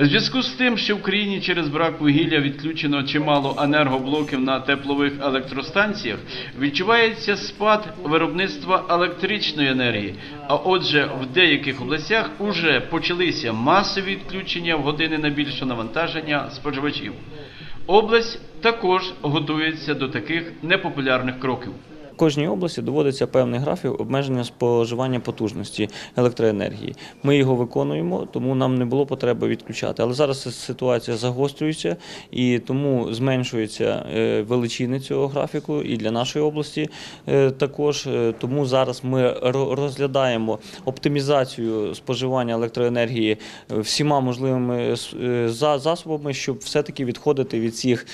У зв'язку з тим, що в країні через брак вугілля відключено чимало енергоблоків на теплових електростанціях, відчувається спад виробництва електричної енергії. А отже, в деяких областях уже почалися масові відключення в години найбільшого навантаження споживачів. Область також готується до таких непопулярних кроків. Кожній області доводиться певний графік обмеження споживання потужності електроенергії. Ми його виконуємо, тому нам не було потреби відключати. Але зараз ситуація загострюється і тому зменшується е, величини цього графіку і для нашої області е, також. Е, Тому зараз ми ро- розглядаємо оптимізацію споживання електроенергії всіма можливими засобами, щоб все-таки відходити від цих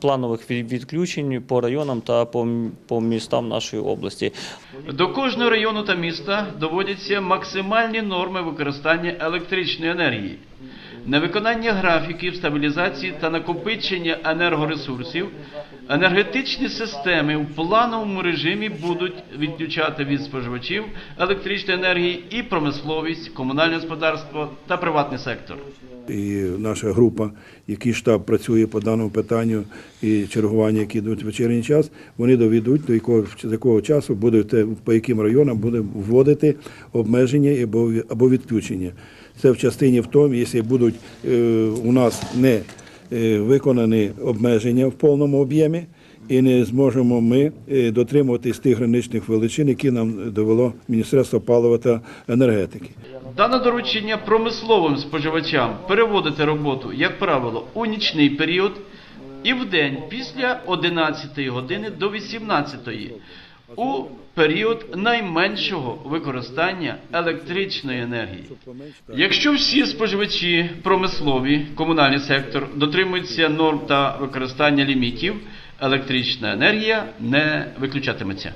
планових відключень по районам та по, по містам нашої області. До кожного району та міста доводяться максимальні норми використання електричної енергії. На виконання графіків стабілізації та накопичення енергоресурсів енергетичні системи в плановому режимі будуть відключати від споживачів електричної енергії і промисловість, комунальне господарство та приватний сектор. І наша група, який штаб працює по даному питанню, і чергування, які йдуть в вечірній час, вони доведуть до якого, до якого часу буде по яким районам буде вводити обмеження або відключення. Це в частині в тому, якщо будуть е, у нас не е, виконані обмеження в повному об'ємі, і не зможемо ми е, дотримуватись тих граничних величин, які нам довело Міністерство палива та енергетики. Дане доручення промисловим споживачам переводити роботу, як правило, у нічний період і в день після 11 години до 18 у період найменшого використання електричної енергії. Якщо всі споживачі промислові, комунальний сектор дотримуються норм та використання лімітів, електрична енергія не виключатиметься.